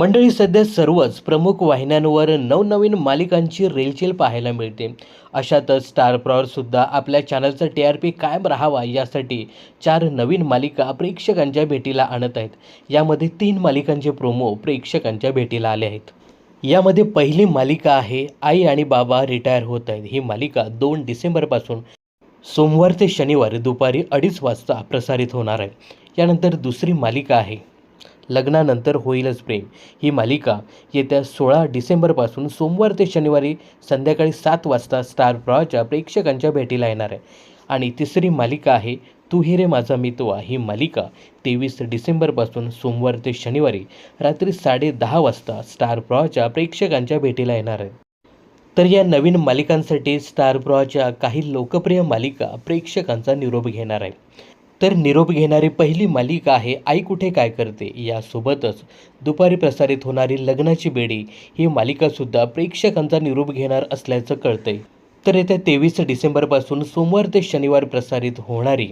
मंडळी सध्या सर्वच प्रमुख वाहिन्यांवर नवनवीन मालिकांची रेलचेल पाहायला मिळते. अशातच स्टार प्रॉवरसुद्धा आपल्या चॅनलचा टी आर पी कायम राहावा यासाठी चार नवीन मालिका प्रेक्षकांच्या भेटीला आणत आहेत. यामध्ये तीन मालिकांचे प्रोमो प्रेक्षकांच्या भेटीला आले आहेत. यामध्ये पहिली मालिका आहे आई आणि बाबा रिटायर होत आहेत. ही मालिका दोन डिसेंबरपासून सोमवार ते शनिवार दुपारी अडीच वाजता प्रसारित होणार आहे. यानंतर दुसरी मालिका आहे लग्नानंतर होईलच प्रेम. ही मालिका येत्या सोळा डिसेंबरपासून सोमवार ते शनिवारी संध्याकाळी सात वाजता स्टार प्रवाहच्या प्रेक्षकांच्या भेटीला येणार आहे. आणि तिसरी मालिका आहे तू हिरे रे माझा मितवा. ही मालिका तेवीस डिसेंबरपासून सोमवार ते शनिवारी रात्री साडे दहा वाजता स्टार प्रॉच्या प्रेक्षकांच्या भेटीला येणार आहे. तर या नवीन मालिकांसाठी स्टार प्रॉच्या काही लोकप्रिय मालिका प्रेक्षकांचा निरोप घेणार आहे. तर निरोप घेणारी पहिली मालिका आहे आई कुठे काय करते यासोबतच दुपारी प्रसारित होणारी लग्नाची बेडी ही मालिकासुद्धा प्रेक्षकांचा निरोप घेणार असल्याचं कळतंय. तर येत्या तेवीस डिसेंबरपासून सोमवार ते शनिवार प्रसारित होणारी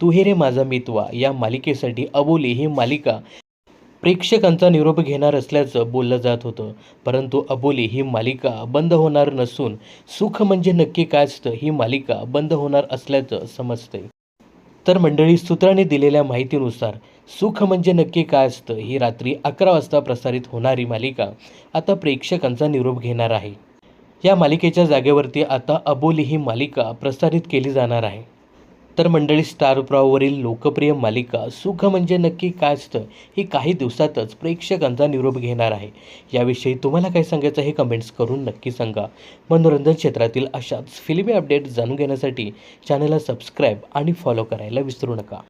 तुहेरे रे माझा मितवा या मालिकेसाठी अबोली ही मालिका प्रेक्षकांचा निरोप घेणार असल्याचं बोललं जात होतं. परंतु अबोली ही मालिका बंद होणार नसून सुख म्हणजे नक्की काय असतं ही मालिका बंद होणार असल्याचं समजतंय. तर मंडळी सूत्रांनी दिलेल्या माहितीनुसार सुख म्हणजे नक्की काय असतं ही रात्री अकरा वाजता प्रसारित होणारी मालिका आता प्रेक्षकांचा निरोप घेणार आहे. या मालिकेच्या जागेवरती आता अबोली ही मालिका प्रसारित केली जाणार आहे. तर मंडळी स्टार प्रवाहवरील लोकप्रिय मालिका सुख म्हणजे नक्की काय असतं ही काही दिवसातच प्रेक्षकांचा निरोप घेणार आहे. याविषयी तुम्हाला काय सांगायचं हे कमेंट्स करून नक्की सांगा. मनोरंजन क्षेत्रातील अशाच फिल्मी अपडेट जाणून घेण्यासाठी चॅनलला सबस्क्राईब आणि फॉलो करायला विसरू नका.